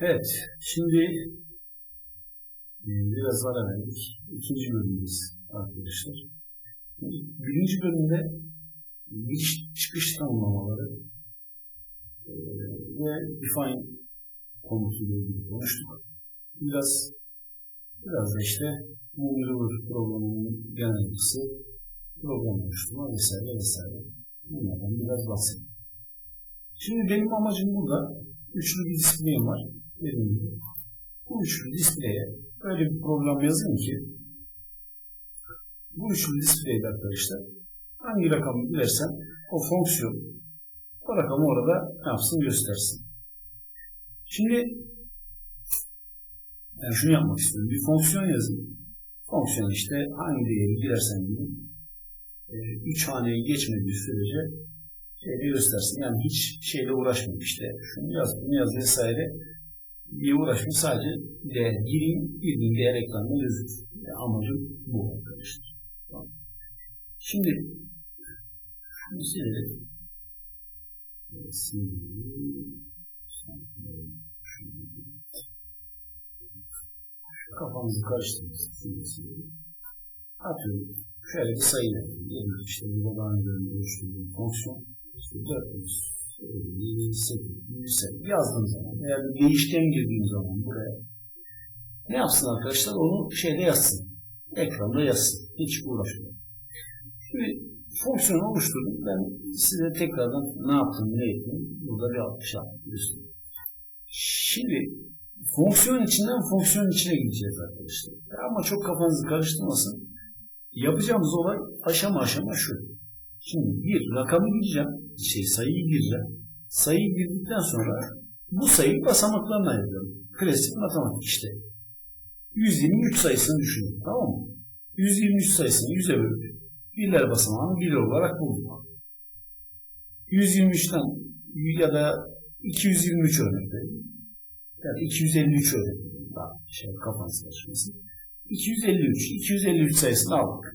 Evet, şimdi e, biraz ara verdik. İkinci bölümdeyiz arkadaşlar. Birinci bölümde giriş çıkış tanımlamaları e, ve define konusuyla ilgili konuştuk. Biraz biraz da işte Moonriver programının genel yapısı, program oluşturma vesaire vesaire. Bunlardan biraz bahsettim. Şimdi benim amacım burada üçlü bir displeyim var. Bu üçlü displeye öyle bir program yazayım ki bu üçlü displeyde arkadaşlar hangi rakamı girersem o fonksiyon o rakamı orada ne yapsın göstersin. Şimdi ben şunu yapmak istiyorum. Bir fonksiyon yazayım. Fonksiyon işte hangi değeri girersen gireyim. 3 haneyi geçmediği sürece şeyde göstersin. Yani hiç şeyle uğraşmayayım işte. Şunu yaz, bunu yaz vesaire diye uğraşmayayım. Sadece değer gireyim, girdiğim değer ekranda gözüksün. Yani amacım bu arkadaşlar. Tamam. Şimdi şunu silelim. Kafamızı silelim. Atıyorum. Şöyle bir sayı verelim. İşte bu önce oluşturduğum fonksiyon işte 458 108 yazdığım zaman veya bir değişken girdiğim zaman buraya ne yapsın arkadaşlar? Onu şeyde yazsın. Ekranda yazsın. Hiç uğraşmayın. Şimdi fonksiyonu oluşturdum. Ben size tekrardan ne yaptım, ne ettim burada bir alkış yaptım. Şimdi fonksiyon içinden fonksiyon içine gideceğiz arkadaşlar. Ama çok kafanızı karıştırmasın. Yapacağımız olay aşama aşama şu. Şimdi bir rakamı gireceğim, şey sayıyı gireceğim. Sayıyı girdikten sonra bu sayıyı basamaklarına yazıyorum. Klasik matematik işte. 123 sayısını düşünün. Tamam mı? 123 sayısını 100'e bölüp birler basamağını 1 olarak bulduk. 123'ten ya da 223 örnek verelim. Ya da 253 örnek verelim. Daha şey kafanız karışmasın. 253. 253 sayısını aldık.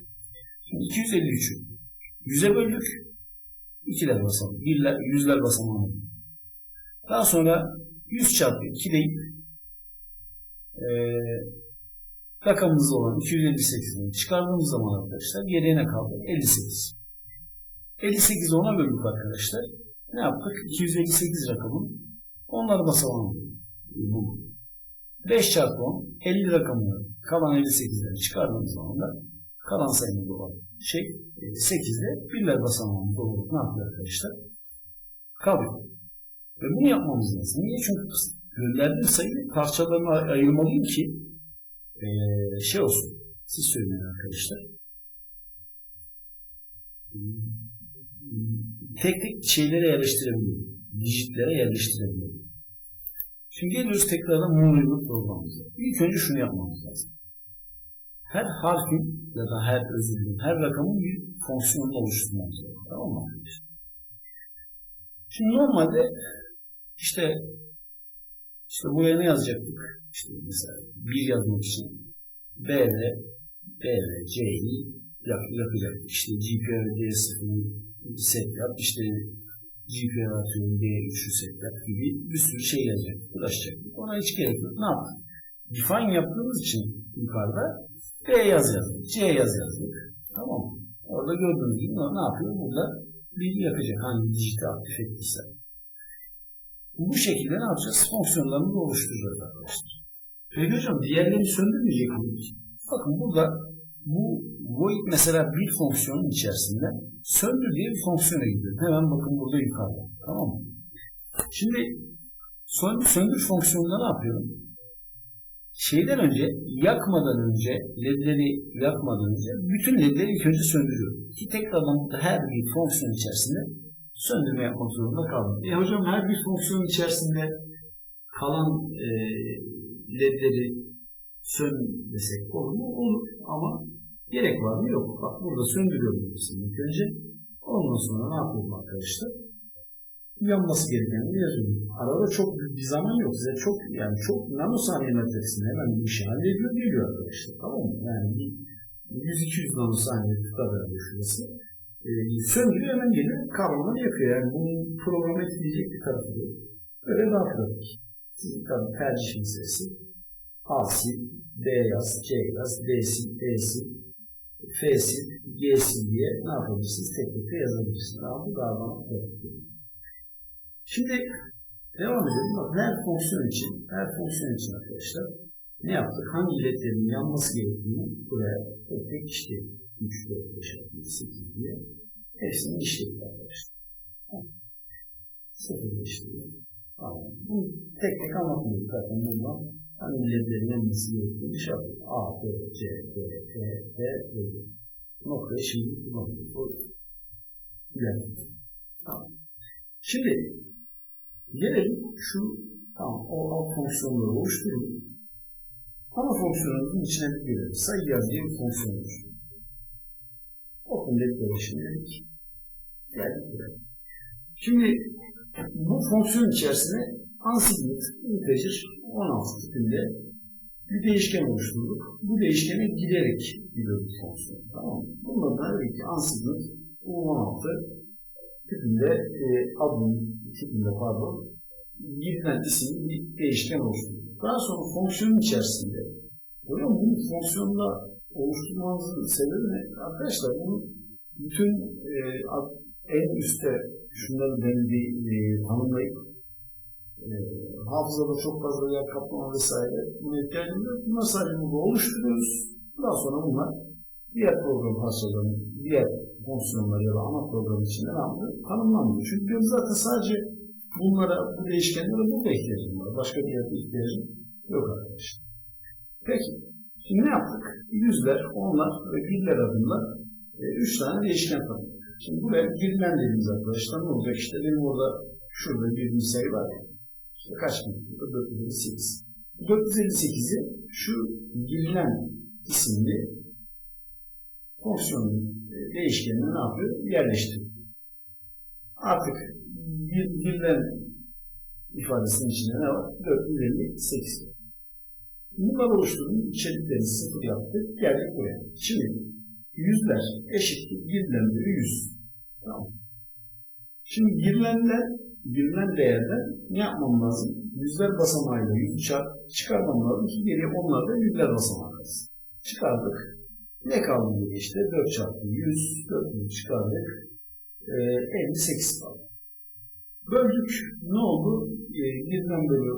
Şimdi 253'ü 100'e böldük. İkiler basamak. Birler, yüzler basamağını. Daha sonra 100 çarpı 2 deyip e, rakamımız olan 258'den çıkardığımız zaman arkadaşlar geriye ne kaldı? 58. 58'i 10'a böldük arkadaşlar. Ne yaptık? 258 rakamın onları basamağını bulduk. 5 çarpı 10 50 rakamını kalan 58'den çıkardığımız zaman da kalan sayımız olan şey 8'de birler basamağımız olarak ne yapıyor arkadaşlar? Kalıyor. Ve bunu yapmamız lazım. Niye? Çünkü gönderdiğim sayı parçalarına ayırmalıyım ki ee, şey olsun. Siz söyleyin arkadaşlar. Tek tek şeylere yerleştirebiliyorum. Dijitlere yerleştirebiliyorum. Şimdi geliyoruz tekrardan Moonriver programımıza. İlk önce şunu yapmamız lazım. Her harfin ya da her özür dilerim, her rakamın bir fonksiyonunu oluşturmamız lazım. Tamam mı? Şimdi normalde işte işte buraya ne yazacaktık? İşte mesela bir yazmak için B ve B ve C'yi yap, yapacaktık. İşte GPR D0'ı set yap, işte GPR atıyorum D3'ü set yap gibi bir sürü şey yazacaktık, uğraşacaktık. Ona hiç gerek yok. Ne yaptık? Define yaptığımız için yukarıda B yaz yazdık, C yaz yazdık. Tamam mı? Orada gördüğünüz gibi ne yapıyor? Burada bilgi yakacak hangi dijiti aktif ettiyse. Bu şekilde ne yapacağız? Fonksiyonlarını oluşturacağız arkadaşlar. Peki hocam diğerlerini söndürmeyecek miyiz? Bakın burada bu void mesela bir fonksiyonun içerisinde söndür diye bir fonksiyona gidiyor. Hemen bakın burada yukarıda. Tamam mı? Şimdi söndür, söndür fonksiyonunda ne yapıyorum? Şeyden önce, yakmadan önce, ledleri yakmadan önce bütün ledleri önce söndürüyorum. Ki tekrardan her bir fonksiyon içerisinde söndürme yapmak zorunda kaldım. E hocam her bir fonksiyon içerisinde kalan e, ledleri sön desek olur mu? Olur ama gerek var mı? Yok. Bak burada söndürüyorum hepsini ilk önce. Ondan sonra ne yapıyorum arkadaşlar? Yanması gerekenleri yazıyorum. Arada çok bir zaman yok. Size çok yani çok nanosaniye metresinde hemen bir işi hallediyor geliyor arkadaşlar. Tamam mı? Yani bir 100-200 nanosaniye kadar şurası. E, söndürüyor hemen gelir kavramını yapıyor. Yani bunu program etkileyecek bir tarafı yok. Böyle daha pratik. Sizin tabii tercih meselesi. A'sil, B yaz, C yaz, D'sil, E'sil, F'sil, G'sil diye ne yapabilirsiniz? Tek tek de yazabilirsiniz. Ama bu galiba yok. Şimdi devam edelim. Bak, her fonksiyon için, her fonksiyon için arkadaşlar ne yaptık? Hangi iletlerin yanması gerektiğini buraya tek tek işledik. 3, 4, 5, 6, 8 diye hepsini işledik arkadaşlar. Sıfır işledik. Tamam. Bu tek tek anlatmıyoruz zaten buradan. Hangi iletlerin yanması gerektiğini şey. A, B, C, D, E, F, D, G. Noktayı şimdi kullanıyoruz. O ilerledik. Tamam. Şimdi gelelim şu tamam o alt fonksiyonları oluşturun. Ana fonksiyonumuzun içine bir girelim. Sayı yaz diye bir fonksiyon oluşturun. Open declaration dedik. Geldik buraya. Şimdi bu fonksiyon içerisine unsigned integer 16 tipinde bir değişken oluşturduk. Bu değişkene giderek gidiyoruz fonksiyon. Tamam mı? Bundan da dedik ki unsigned u16 tipinde e, adın tipinde pardon girilen isimli bir değişken oluşturduk. Daha sonra fonksiyonun içerisinde Hocam bunu fonksiyonda oluşturmanızın sebebi ne? Arkadaşlar bunu bütün e, en üstte şunları denildiği e, tanımlayıp e, hafızada çok fazla yer kaplama vesaire buna ihtiyacımız yok. Bunlar sadece burada oluşturuyoruz. Daha sonra bunlar diğer program parçalarının, diğer fonksiyonlar ya da ana program ne yapıyor? Tanımlanmıyor. Çünkü benim zaten sadece bunlara, bu değişkenlere burada ihtiyacım var. Başka bir yerde ihtiyacım yok arkadaşlar. Peki, şimdi ne yaptık? Yüzler, onlar ve birler adında e, üç tane değişken tanımladık. Şimdi buraya birden dediğimiz arkadaşlar ne olacak? İşte benim orada şurada bir sayı var. İşte kaç bin? 458. 458'i şu bilinen isimli fonksiyonun değişkenine ne yapıyor? Yerleştiriyor. Artık bir, birden ifadesinin içinde ne var? 458. Bunlar oluşturduğum içerikleri sıfır yaptık. Geldik buraya. Şimdi yüzler eşittir birlenleri yüz. Tamam. Şimdi girilenler, girilen değerden ne yapmam lazım? Yüzler basamağıyla yüz çarp çıkarmam lazım ki geriye onlar da yüzler basamağı kalsın. Çıkardık. Ne kaldı diye işte 4 çarpı 100, 4 çıkardık. Ee, 58 kaldı. Böldük. Ne oldu? Ee, birden bölü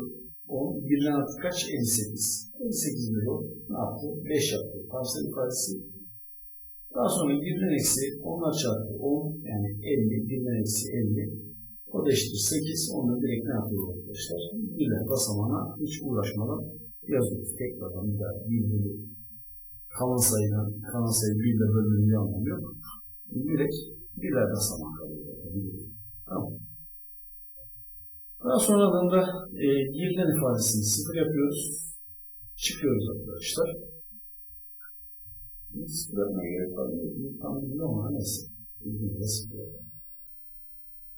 10, birden artık kaç? 58. 58 bölü 10 ne yaptı? 5 yaptı. Parsel ifadesi. Daha sonra birden eksi 10'lar çarpı 10 yani 50, birden eksi 50. O da eşittir 8. Onu direkt ne yapıyoruz arkadaşlar? Birden basamağına hiç uğraşmadan yazıyoruz. Tekrardan bir daha bir bölü kalan sayıdan, kalan sayı bir ile bölümünün bir anlamı yok. Direkt birler basamağı kalıyor. Tamam. Daha sonradan da e, girilen ifadesini sıfır yapıyoruz. Çıkıyoruz arkadaşlar. Sıfır gerek var mı? Tam bilmiyorum ama neyse. Bildiğinizde sıfır.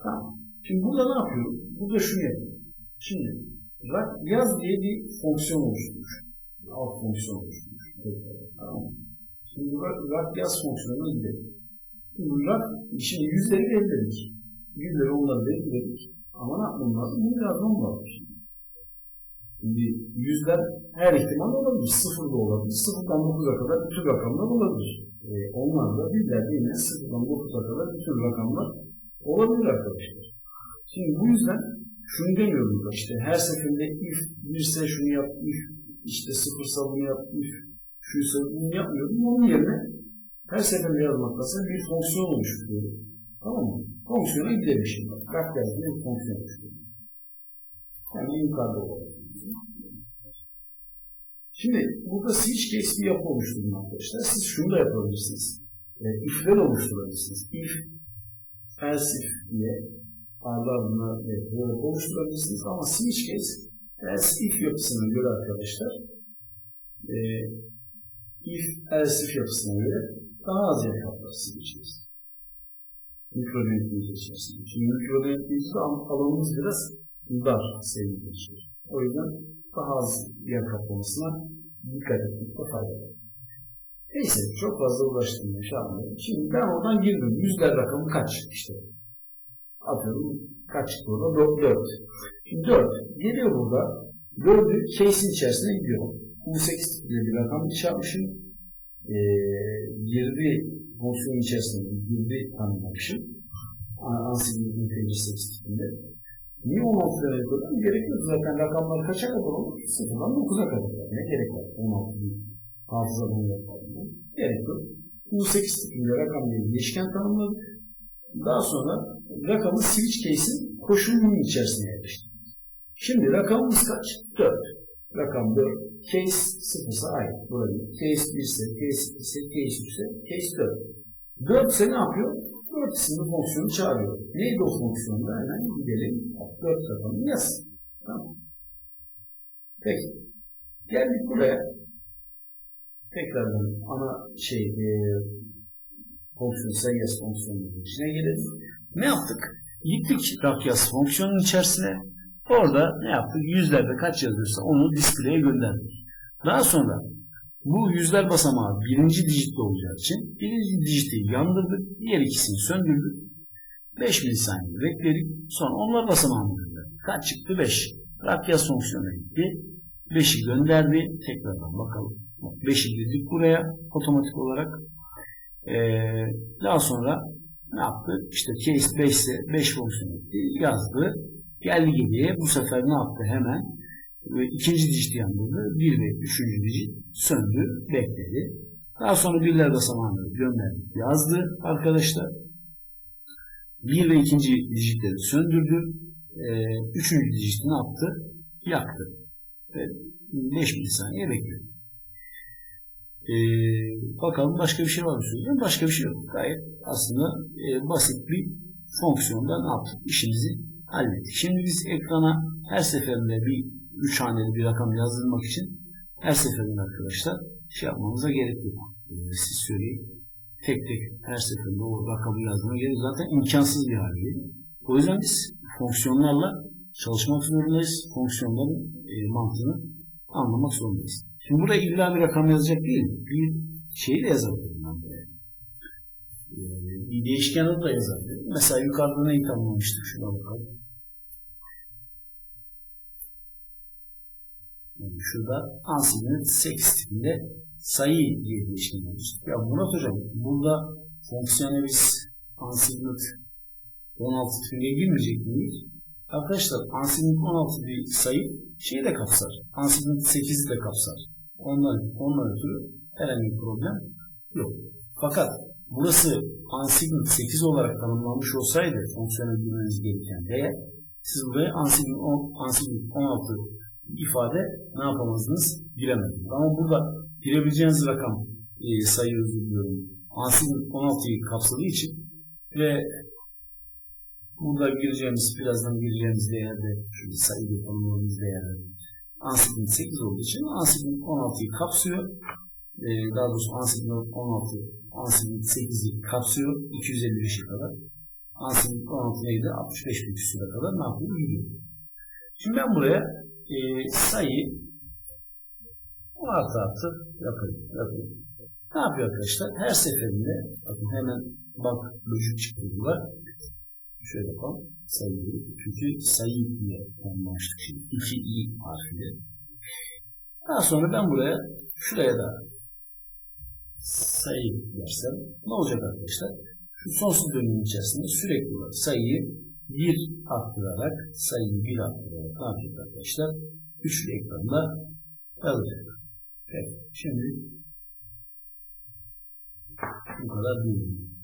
Tamam. Şimdi burada ne yapıyorum? Burada şunu yapıyorum. Şimdi yaz diye bir fonksiyon oluşturmuş. Alt fonksiyon oluşturmuş. Şimdi rak yaz fonksiyonuna gidelim. Rak, şimdi yüzleri belirledik. Yüzleri onları belirledik. Ama ne yapmam lazım? Bunu yazmam lazım. Şimdi yüzler her ihtimal olabilir. Sıfır da olabilir. Sıfırdan dokuza kadar bütün rakamlar olabilir. E, onlar da birler yine sıfırdan dokuza kadar bütün rakamlar olabilir arkadaşlar. Şimdi bu yüzden şunu demiyorum da işte her seferinde if birse şunu yap, if işte sıfırsa bunu yap, if şuysa bunu yapmıyorum. Onun yerine her seferinde yazmaktansa bir fonksiyon oluşturuyorum. Tamam mı? Fonksiyona gidelim şimdi. Kalk yazdığı bir fonksiyon oluşturuyorum. Yani yukarıda olur. Şimdi burada switch case bir yapı oluşturdum arkadaşlar. Siz şunu da yapabilirsiniz. E, if'ler oluşturabilirsiniz. If, else if diye ardarına e, oluşturabilirsiniz. Ama switch case else if yapısına göre arkadaşlar e, if else yapısına göre daha az yer switch case. Mikro denetleyici içerisinde. Şimdi mikro denetleyicide alanımız biraz dar sevgili gençler. O yüzden daha az yer kaplamasına dikkat etmekte fayda var. Neyse çok fazla uğraştım inşallah. Şimdi ben oradan girdim. Yüzler rakamı kaç işte. Atıyorum kaç orada? 4. Şimdi 4. Geliyor burada. 4'ü case'in içerisine gidiyor. 18 diye bir rakam çarpmışım. Ee, girdi fonksiyonun içerisinde girdi tanımlamışım. Ansible integer tipinde. Niye 16 lira yapıyorum? Gerek yok. Zaten rakamlar kaça kadar olur? Sıfırdan 9'a kadar. Ne gerek var? 16 bin hafızadan yapalım. Gerek yok. 18 tipinde rakam diye değişken tanımladık. Daha sonra rakamı switch case'in koşulunun içerisine yerleştirdik. Şimdi rakamımız kaç? 4. Rakam 4. Case 0 ise aynı. Burada case 1 ise, case 2 ise, case 3 ise, case 4. 4 ise ne yapıyor? 4 isimli fonksiyonu çağırıyor. Neydi o fonksiyonda? Hemen gidelim. 4 rakamını yaz. Tamam. Peki. Geldik buraya. Tekrardan ana şey e, fonksiyon sayıyas fonksiyonunun içine gelelim. Ne yaptık? Gittik rakyas fonksiyonun içerisine. Orada ne yaptık? Yüzlerde kaç yazıyorsa onu display'e gönderdik. Daha sonra bu yüzler basamağı birinci dijitte olacağı için birinci dijiti yandırdık. Diğer ikisini söndürdük. 5 milisaniye bekledik. Sonra onlar basamağını gönderdik. Kaç çıktı? 5. Rakyas fonksiyonu gitti. 5'i gönderdi. Tekrardan bakalım. 5'i girdik buraya otomatik olarak. Ee, daha sonra ne yaptı? İşte case 5 ise 5 fonksiyonu etti, yazdı. Geldi geriye bu sefer ne yaptı hemen? Ve ikinci dijit yandırdı. Bir ve üçüncü dijit söndü, bekledi. Daha sonra birler basamağını gönderdi, yazdı arkadaşlar. Bir ve ikinci dijitleri söndürdü. Ee, üçüncü dijit ne yaptı? Yaktı. Ve 5 milisaniye bekledi. Ee, bakalım başka bir şey var mı söyleyeyim? Başka bir şey yok. Gayet aslında e, basit bir fonksiyonda ne yaptık? İşimizi hallettik. Şimdi biz ekrana her seferinde bir üç haneli bir rakam yazdırmak için her seferinde arkadaşlar şey yapmamıza gerek yok. Ee, siz söyleyin. Tek tek her seferinde o rakamı yazmaya gerek zaten imkansız bir hal değil. O yüzden biz fonksiyonlarla çalışmak zorundayız. Fonksiyonların e, mantığını anlamak zorundayız. Şimdi burada illa bir rakam yazacak değil. Bir şeyi de yazabilirim ben buraya. Ee, bir değişken adı da yazabilirim. Mesela yukarıda neyi tanımlamıştık? Şuna bakalım. Yani şurada Ansib'in 8 tipinde sayı diye değişken yapmıştık. Ya Murat Hocam burada fonksiyona biz Ansib'in 16 tipine girmeyecek miyiz? Arkadaşlar Ansib'in 16 bir sayı şeyi de kapsar. Ansib'in 8'i de kapsar. Ondan, ondan ötürü herhangi bir problem yok. Fakat burası Ansible 8 olarak tanımlanmış olsaydı fonksiyona girmeniz gereken değer siz buraya Ansible, 10, Ansible 16 ifade ne yapamazdınız giremezdiniz. Ama burada girebileceğiniz rakam e, sayı özür diliyorum. Ansible 16'yı kapsadığı için ve burada gireceğimiz birazdan gireceğimiz değerde şu sayıyla tanımladığımız değerde Ansible'in 8 olduğu için Ansible'in 16'yı kapsıyor. Ee, daha doğrusu Ansible'in 16 Ansible'in 8'i kapsıyor. 255'e kadar. Ansible'in 16 neydi? 65 bin küsüre kadar ne yapıyor? Gidiyor. Şimdi ben buraya e, sayı artı artı yapayım. yapayım. Ne yapıyor arkadaşlar? Her seferinde bakın hemen bak lojik çıktı var. Şöyle yapalım. Sayıyı. Çünkü sayı diye şimdi. İki i harfiyle. Daha sonra ben buraya şuraya da sayı dersem ne olacak arkadaşlar? Şu sonsuz dönemin içerisinde sürekli olarak sayıyı bir arttırarak sayıyı bir arttırarak ne yapacak arkadaşlar? Üçlü ekranda kalacak. Evet. Şimdi bu kadar değil.